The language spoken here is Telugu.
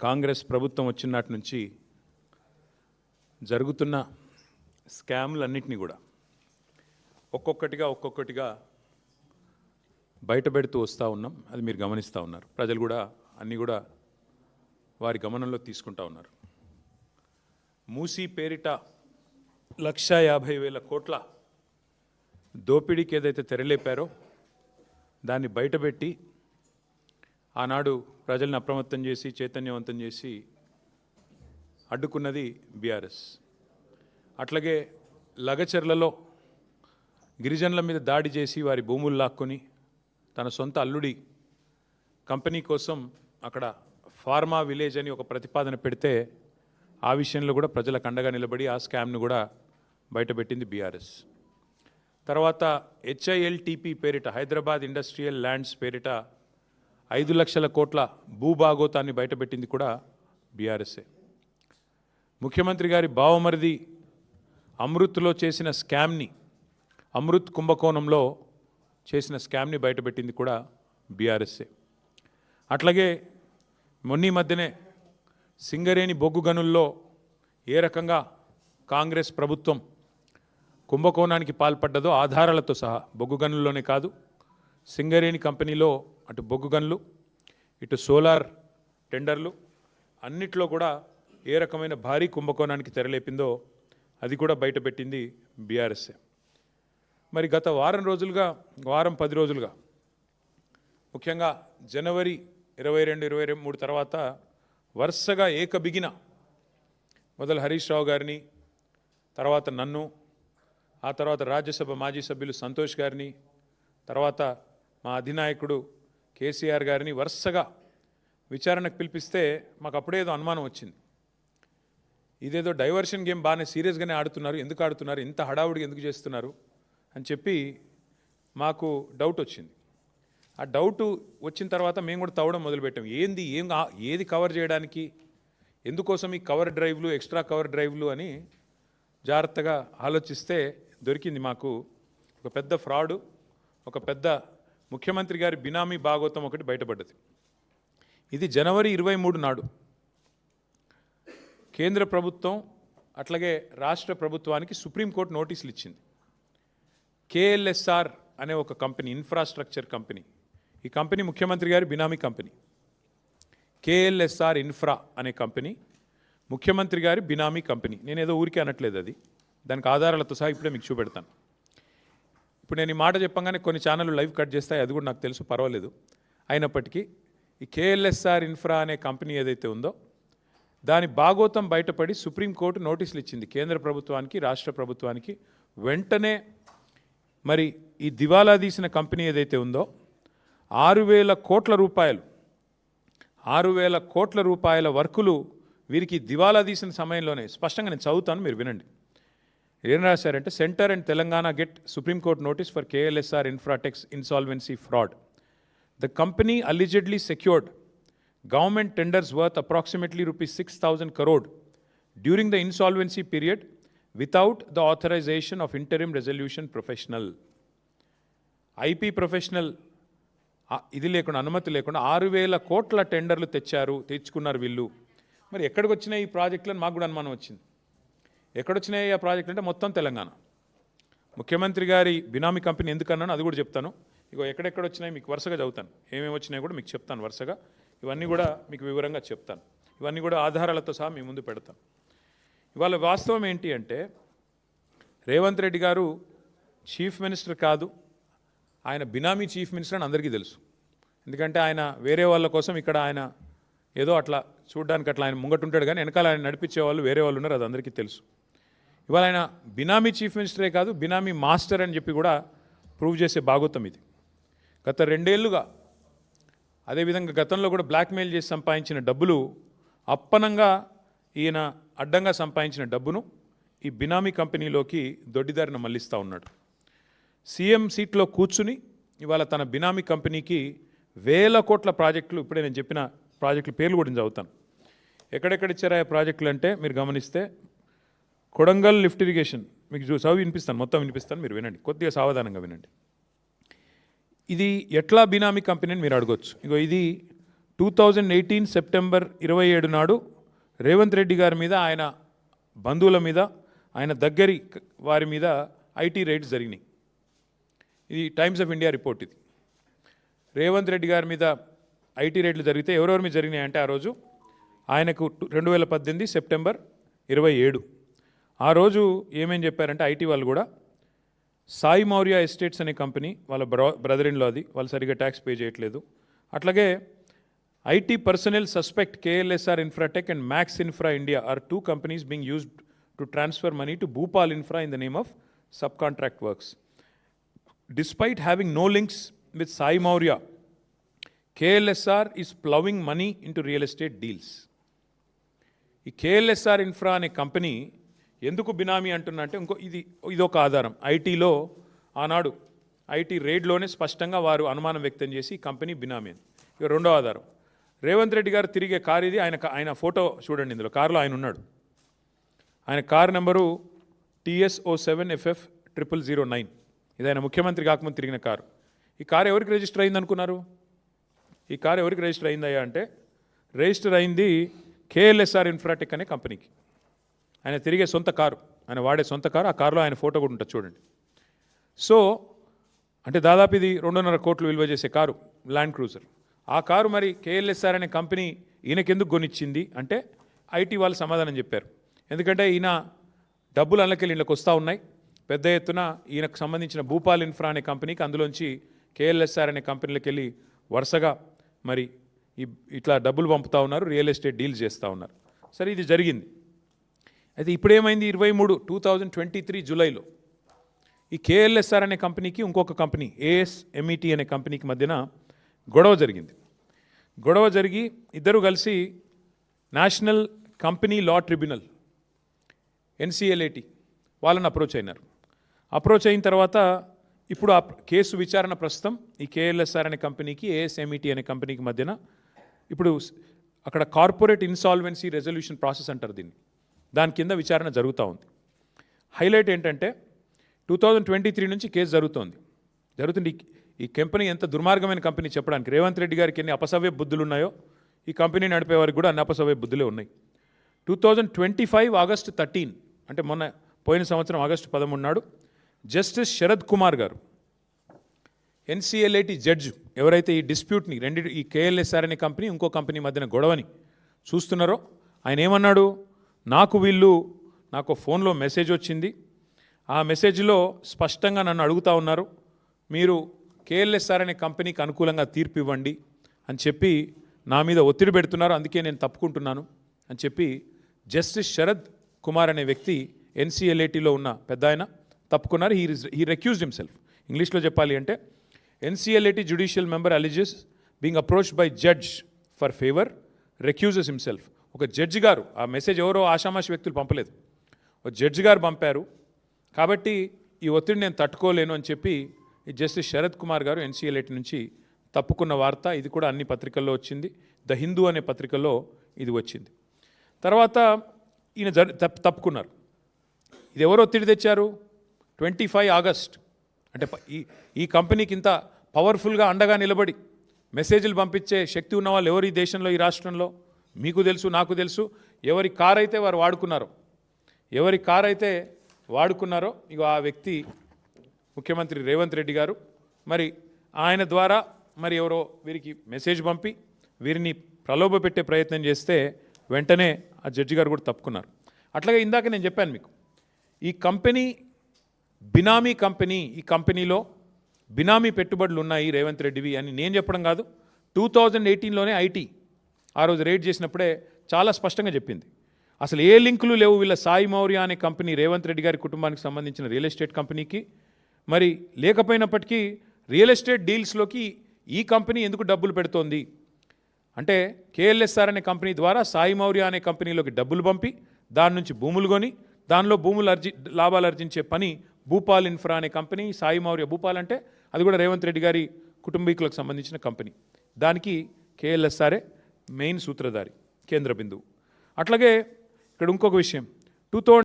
కాంగ్రెస్ ప్రభుత్వం వచ్చినాటి నుంచి జరుగుతున్న స్కామ్లన్నింటినీ కూడా ఒక్కొక్కటిగా ఒక్కొక్కటిగా బయట పెడుతూ వస్తూ ఉన్నాం. అది మీరు గమనిస్తూ ఉన్నారు. ప్రజలు కూడా అన్నీ కూడా వారి గమనంలో తీసుకుంటా ఉన్నారు. మూసీ పేరిట లక్ష యాభై వేల కోట్ల దోపిడీకి ఏదైతే తెరలేపారో దాన్ని బయటపెట్టి ఆనాడు ప్రజల్ని అప్రమత్తం చేసి చైతన్యవంతం చేసి అడ్డుకున్నది బీఆర్ఎస్. అట్లాగే లగచర్లలో గిరిజనుల మీద దాడి చేసి వారి భూములు లాక్కొని తన సొంత అల్లుడి కంపెనీ కోసం అక్కడ ఫార్మా విలేజ్ అని ఒక ప్రతిపాదన పెడితే ఆ విషయంలో కూడా ప్రజలకు అండగా నిలబడి ఆ స్కామ్ను కూడా బయటపెట్టింది బీఆర్ఎస్. తర్వాత హెచ్ఐఎల్టీపీ పేరిట హైదరాబాద్ ఇండస్ట్రియల్ ల్యాండ్స్ పేరిట ఐదు లక్షల కోట్ల భూభాగోతాన్ని బయటపెట్టింది కూడా బీఆర్ఎస్ఏ. ముఖ్యమంత్రి గారి బావమరిది అమృత్లో చేసిన స్కామ్ని అమృత్ కుంభకోణంలో చేసిన స్కామ్ని బయటపెట్టింది కూడా బీఆర్ఎస్ఏ. అట్లాగే మొన్నీ మధ్యనే సింగరేణి బొగ్గు గనుల్లో ఏ రకంగా కాంగ్రెస్ ప్రభుత్వం కుంభకోణానికి పాల్పడ్డదో ఆధారాలతో సహా బొగ్గు గనుల్లోనే కాదు సింగరేణి కంపెనీలో అటు బొగ్గు గన్లు ఇటు సోలార్ టెండర్లు అన్నిట్లో కూడా ఏ రకమైన భారీ కుంభకోణానికి తెరలేపిందో అది కూడా బయటపెట్టింది బీఆర్ఎస్ఏ. మరి గత వారం రోజులుగా వారం పది రోజులుగా ముఖ్యంగా జనవరి ఇరవై రెండు ఇరవై మూడు తర్వాత వరుసగా ఏకబిగిన మొదలు హరీష్ రావు గారిని తర్వాత నన్ను ఆ తర్వాత రాజ్యసభ మాజీ సభ్యులు సంతోష్ గారిని తర్వాత మా అధినాయకుడు కేసీఆర్ గారిని వరుసగా విచారణకు పిలిపిస్తే మాకు అప్పుడే ఏదో అనుమానం వచ్చింది. ఇదేదో డైవర్షన్ గేమ్ బాగానే సీరియస్గానే ఆడుతున్నారు. ఎందుకు ఆడుతున్నారు? ఇంత హడావుడిగా ఎందుకు చేస్తున్నారు? అని చెప్పి మాకు డౌట్ వచ్చింది. ఆ డౌట్ వచ్చిన తర్వాత మేము కూడా తవ్వడం మొదలుపెట్టాం. ఏంది? ఏం ఏది కవర్ చేయడానికి? ఎందుకోసం ఈ కవర్ డ్రైవ్లు ఎక్స్ట్రా కవర్ డ్రైవ్లు అని జాగ్రత్తగా ఆలోచిస్తే దొరికింది మాకు. ఒక పెద్ద ఫ్రాడు ఒక పెద్ద ముఖ్యమంత్రి గారి బినామీ భాగోతం ఒకటి బయటపడ్డది. ఇది జనవరి ఇరవై మూడు నాడు. కేంద్ర ప్రభుత్వం అట్లాగే రాష్ట్ర ప్రభుత్వానికి సుప్రీంకోర్టు నోటీసులు ఇచ్చింది. కేఎల్ఎస్ఆర్ అనే ఒక కంపెనీ ఇన్ఫ్రాస్ట్రక్చర్ కంపెనీ. ఈ కంపెనీ ముఖ్యమంత్రి గారి బినామీ కంపెనీ. కేఎల్ఎస్ఆర్ ఇన్ఫ్రా అనే కంపెనీ ముఖ్యమంత్రి గారి బినామీ కంపెనీ. నేను ఏదో ఊరికే అనట్లేదు అది. దానికి ఆధారాలతో సహా ఇప్పుడే మీకు చూపెడతాను. ఇప్పుడు నేను ఈ మాట చెప్పంగానే కొన్ని ఛానళ్ళు లైవ్ కట్ చేస్తాయి అది కూడా నాకు తెలుసు పర్వాలేదు. అయినప్పటికీ ఈ కేఎల్ఎస్ఆర్ ఇన్ఫ్రా అనే కంపెనీ ఏదైతే ఉందో దాని భాగోతం బయటపడి సుప్రీంకోర్టు నోటీసులు ఇచ్చింది కేంద్ర ప్రభుత్వానికి రాష్ట్ర ప్రభుత్వానికి. వెంటనే మరి ఈ దివాలా తీసిన కంపెనీ ఏదైతే ఉందో ఆరు వేల కోట్ల రూపాయలు ఆరు వేల కోట్ల రూపాయల వర్కులు వీరికి దివాలా తీసిన సమయంలోనే స్పష్టంగా నేను చదువుతాను మీరు వినండి. ఏం రాశారంటే centre and Telangana get supreme court notice for KLSR Infratech's insolvency fraud. The company allegedly secured government tenders worth approximately rupees six thousand crore during the insolvency period without the authorisation of interim resolution professional. IP professional ఇది లేకుండా అనుమతి లేకుండా ఆరు వేల కోట్ల టెండర్లు తెచ్చారు తెచ్చుకున్నారు వీళ్ళు. మరి ఎక్కడికి వచ్చినాయి ఈ ప్రాజెక్టులను మాకు కూడా అనుమానం వచ్చింది. ఎక్కడొచ్చినాయి ఆ ప్రాజెక్ట్ అంటే మొత్తం తెలంగాణ. ముఖ్యమంత్రి గారి బినామీ కంపెనీ ఎందుకన్నాను అది కూడా చెప్తాను. ఇగో ఎక్కడెక్కడ వచ్చినాయి మీకు వరుసగా చదువుతాను. ఏమేమి వచ్చినాయి కూడా మీకు చెప్తాను వరుసగా. ఇవన్నీ కూడా మీకు వివరంగా చెప్తాను. ఇవన్నీ కూడా ఆధారాలతో సహా మీ ముందు పెడతాను. ఇవాళ వాస్తవం ఏంటి అంటే రేవంత్ రెడ్డి గారు చీఫ్ మినిస్టర్ కాదు ఆయన బినామీ చీఫ్ మినిస్టర్ అని అందరికీ తెలుసు. ఎందుకంటే ఆయన వేరే వాళ్ళ కోసం ఇక్కడ ఆయన ఏదో అట్లా చూడడానికి అట్లా ఆయన ముంగటుంటాడు కానీ వెనకాల ఆయన నడిపించే వాళ్ళు వేరే వాళ్ళు ఉన్నారు అది అందరికీ తెలుసు. ఇవాళ ఆయన బినామీ చీఫ్ మినిస్టరే కాదు బినామీ మాస్టర్ అని చెప్పి కూడా ప్రూవ్ చేసే భాగోత్వం ఇది. గత రెండేళ్ళుగా అదేవిధంగా గతంలో కూడా బ్లాక్మెయిల్ చేసి సంపాదించిన డబ్బులు అప్పనంగా ఈయన అడ్డంగా సంపాదించిన డబ్బును ఈ బినామీ కంపెనీలోకి దొడ్డిదారిన మళ్ళిస్తూ ఉన్నాడు. సీఎం సీట్లో కూర్చుని ఇవాళ తన బినామీ కంపెనీకి వేల కోట్ల ప్రాజెక్టులు ఇప్పుడే నేను చెప్పిన ప్రాజెక్టుల పేర్లు కూడా నేను చదువుతాను. ఎక్కడెక్కడ ఇచ్చారా ప్రాజెక్టులు అంటే మీరు గమనిస్తే కొడంగల్ లిఫ్ట్ ఇరిగేషన్ మీకు చూ చదివి వినిపిస్తాను మొత్తం వినిపిస్తాను మీరు వినండి. కొద్దిగా సావధానంగా వినండి. ఇది ఎట్లా బినామీ కంపెనీ అని మీరు అడగొచ్చు. ఇగో ఇది టూ థౌజండ్ ఎయిటీన్ సెప్టెంబర్ ఇరవై ఏడు నాడు రేవంత్ రెడ్డి గారి మీద ఆయన బంధువుల మీద ఆయన దగ్గరి వారి మీద ఐటీ రైడ్స్ జరిగినాయి. ఇది టైమ్స్ ఆఫ్ ఇండియా రిపోర్ట్ ఇది. రేవంత్ రెడ్డి గారి మీద ఐటీ రేట్లు జరిగితే ఎవరెవరి మీద జరిగినాయి అంటే ఆ రోజు ఆయనకు రెండు వేల పద్దెనిమిది సెప్టెంబర్ ఇరవై ఏడు. ఆ రోజు ఏమేం చెప్పారంటే ఐటీ వాళ్ళు కూడా సాయి మౌర్య ఎస్టేట్స్ అనే కంపెనీ వాళ్ళ బ్ర బ్రదర్ ఇన్లో అది వాళ్ళు సరిగ్గా ట్యాక్స్ పే చేయట్లేదు. అట్లాగే IT personnel suspect KLSR Infratech and Max Infra India are two companies being used to transfer money to Bhupal Infra in the name of sub contract works. Despite having no links with Sai Maurya, KLSR is ploughing money into real estate deals ఈ కేఎల్ఎస్ఆర్ ఇన్ఫ్రా అనే కంపెనీ ఎందుకు బినామీ అంటున్నా అంటే ఇంకో ఇది ఇదొక ఆధారం. ఐటీలో ఆనాడు ఐటీ రేడ్లోనే స్పష్టంగా వారు అనుమానం వ్యక్తం చేసి కంపెనీ బినామీ అని. ఇక రెండో ఆధారం. రేవంత్ రెడ్డి గారు తిరిగే కారు ఇది ఆయన ఆయన ఫోటో చూడండి ఇందులో. కారులో ఆయన ఉన్నాడు. ఆయన car number TS O seven FF triple zero nine. ఇది ఆయన ముఖ్యమంత్రి కాకముందు తిరిగిన కారు. ఈ కారు ఎవరికి రిజిస్టర్ అయింది అనుకున్నారు? ఈ కారు ఎవరికి రిజిస్టర్ అయిందయ్యా అంటే రిజిస్టర్ అయింది కేఎల్ఎస్ఆర్ ఇన్ఫ్రాటెక్ అనే కంపెనీకి. ఆయన తిరిగే సొంత కారు ఆయన వాడే సొంత కారు ఆ కారులో ఆయన ఫోటో కూడా ఉంటుంది చూడండి. సో అంటే దాదాపు ఇది రెండున్నర కోట్లు విలువ చేసే కారు ల్యాండ్ క్రూజర్ ఆ కారు మరి కేఎల్ఎస్ఆర్ అనే కంపెనీ ఈయనకెందుకు కొనిచ్చింది? అంటే ఐటీ వాళ్ళు సమాధానం చెప్పారు. ఎందుకంటే ఈయన డబ్బులు అందులోకెళ్ళి ఇళ్ళకి వస్తూ ఉన్నాయి. పెద్ద ఎత్తున ఈయనకు సంబంధించిన భూపాల్ ఇన్ఫ్రా అనే కంపెనీకి అందులోంచి కేఎల్ఎస్ఆర్ అనే కంపెనీలకు వెళ్ళి వరుసగా మరి ఇట్లా డబ్బులు పంపుతా ఉన్నారు రియల్ ఎస్టేట్ డీల్స్ చేస్తూ ఉన్నారు. సరే ఇది జరిగింది. అయితే ఇప్పుడేమైంది? ఇరవై మూడు టూ థౌజండ్ ట్వంటీ త్రీ జూలైలో ఈ కేఎల్ఎస్ఆర్ అనే కంపెనీకి ఇంకొక కంపెనీ ఏఎస్ ఎంఈటీ అనే కంపెనీకి మధ్యన గొడవ జరిగింది. గొడవ జరిగి ఇద్దరు కలిసి national company law tribunal NCLAT వాళ్ళని అప్రోచ్ అయినారు. అప్రోచ్ అయిన తర్వాత ఇప్పుడు ఆ కేసు విచారణ ప్రస్తుతం ఈ కేఎల్ఎస్ఆర్ అనే కంపెనీకి ఏఎస్ఎంఈటీ అనే కంపెనీకి మధ్యన ఇప్పుడు అక్కడ కార్పొరేట్ ఇన్సాల్వెన్సీ రెజల్యూషన్ ప్రాసెస్ అంటారు దీన్ని. దాని కింద విచారణ జరుగుతూ ఉంది. హైలైట్ ఏంటంటే టూ థౌజండ్ ట్వంటీ త్రీ నుంచి కేసు జరుగుతోంది. జరుగుతుంది ఈ- కంపెనీ ఎంత దుర్మార్గమైన కంపెనీ చెప్పడానికి రేవంత్ రెడ్డి గారికి ఎన్ని అపసవ్య బుద్ధులు ఉన్నాయో ఈ కంపెనీ నడిపే వారికి కూడా అన్ని అపసవ్య బుద్ధులే ఉన్నాయి. Two thousand twenty five August thirteen అంటే మొన్న పోయిన సంవత్సరం ఆగస్టు పదమూడు నాడు జస్టిస్ శరద్ కుమార్ గారు ఎన్సీఎల్ఐటి జడ్జ్ ఎవరైతే ఈ డిస్ప్యూట్ని రెండు ఈ కేఎల్ఎస్ఆర్ అనే కంపెనీ ఇంకో కంపెనీ మధ్యన గొడవని చూస్తున్నారో ఆయన ఏమన్నాడు? నాకు వీళ్ళు నాకు ఫోన్లో మెసేజ్ వచ్చింది. ఆ మెసేజ్లో స్పష్టంగా నన్ను అడుగుతా ఉన్నారు మీరు కేఎల్ఎస్ఆర్ అనే కంపెనీకి అనుకూలంగా తీర్పు ఇవ్వండి అని చెప్పి నా మీద ఒత్తిడి పెడుతున్నారు అందుకే నేను తప్పుకుంటున్నాను అని చెప్పి జస్టిస్ శరద్ కుమార్ అనే వ్యక్తి ఎన్సీఎల్ఏటీలో ఉన్న పెద్ద ఆయన తప్పుకున్నారు. హీ హీ రెక్యూజ్డ్ హిమ్సెల్ఫ్ ఇంగ్లీష్లో చెప్పాలి అంటే NCLAT judicial member alleges being approached by judge for favour recuses himself ఒక జడ్జి గారు ఆ మెసేజ్ ఎవరో ఆషామాషి వ్యక్తులు పంపలేదు. ఒక జడ్జి గారు పంపారు. కాబట్టి ఈ ఒత్తిడి నేను తట్టుకోలేను అని చెప్పి ఈ జస్టిస్ శరత్ కుమార్ గారు ఎన్సీఎల్ఏటి నుంచి తప్పుకున్న వార్త ఇది కూడా అన్ని పత్రికల్లో వచ్చింది. ద హిందూ అనే పత్రికలో ఇది వచ్చింది. తర్వాత ఈయన జరి తప్పుకున్నారు. ఇది ఎవరు ఒత్తిడి తెచ్చారు? Twenty five August. అంటే ఈ ఈ కంపెనీకి ఇంత పవర్ఫుల్గా అండగా నిలబడి మెసేజ్లు పంపించే శక్తి ఉన్న వాళ్ళు ఎవరు ఈ దేశంలో ఈ రాష్ట్రంలో? మీకు తెలుసు నాకు తెలుసు. ఎవరి కార్ అయితే వారు వాడుకున్నారో ఎవరి కార్ అయితే వాడుకున్నారో ఇక ఆ వ్యక్తి ముఖ్యమంత్రి రేవంత్ రెడ్డి గారు మరి ఆయన ద్వారా మరి ఎవరో వీరికి మెసేజ్ పంపి వీరిని ప్రలోభ పెట్టే ప్రయత్నం చేస్తే వెంటనే ఆ జడ్జి గారు కూడా తప్పుకున్నారు. అట్లాగే ఇందాక నేను చెప్పాను మీకు ఈ కంపెనీ బినామీ కంపెనీ ఈ కంపెనీలో బినామీ పెట్టుబడులు ఉన్నాయి రేవంత్ రెడ్డివి అని నేను చెప్పడం కాదు. టూ థౌజండ్ ఎయిటీన్లోనే ఐటీ ఆ రోజు రేట్ చేసినప్పుడే చాలా స్పష్టంగా చెప్పింది. అసలు ఏ లింకులు లేవు వీళ్ళ సాయి మౌర్య అనే కంపెనీ రేవంత్ రెడ్డి గారి కుటుంబానికి సంబంధించిన రియల్ ఎస్టేట్ కంపెనీకి. మరి లేకపోయినప్పటికీ రియల్ ఎస్టేట్ డీల్స్లోకి ఈ కంపెనీ ఎందుకు డబ్బులు పెడుతోంది? అంటే కేఎల్ఎస్ఆర్ అనే కంపెనీ ద్వారా సాయి మౌర్య అనే కంపెనీలోకి డబ్బులు పంపి దాని నుంచి భూములు కొని దానిలో భూములు అర్జి లాభాలు అర్జించే పని భూపాల్ ఇన్ఫ్రా అనే కంపెనీ సాయి మౌర్య భూపాల్ అంటే అది కూడా రేవంత్ రెడ్డి గారి కుటుంబీకులకు సంబంధించిన కంపెనీ. దానికి కేఎల్ఎస్ఆర్ఏ మెయిన్ సూత్రధారి కేంద్ర బిందువు అట్లాగే ఇక్కడ ఇంకొక విషయం. టూ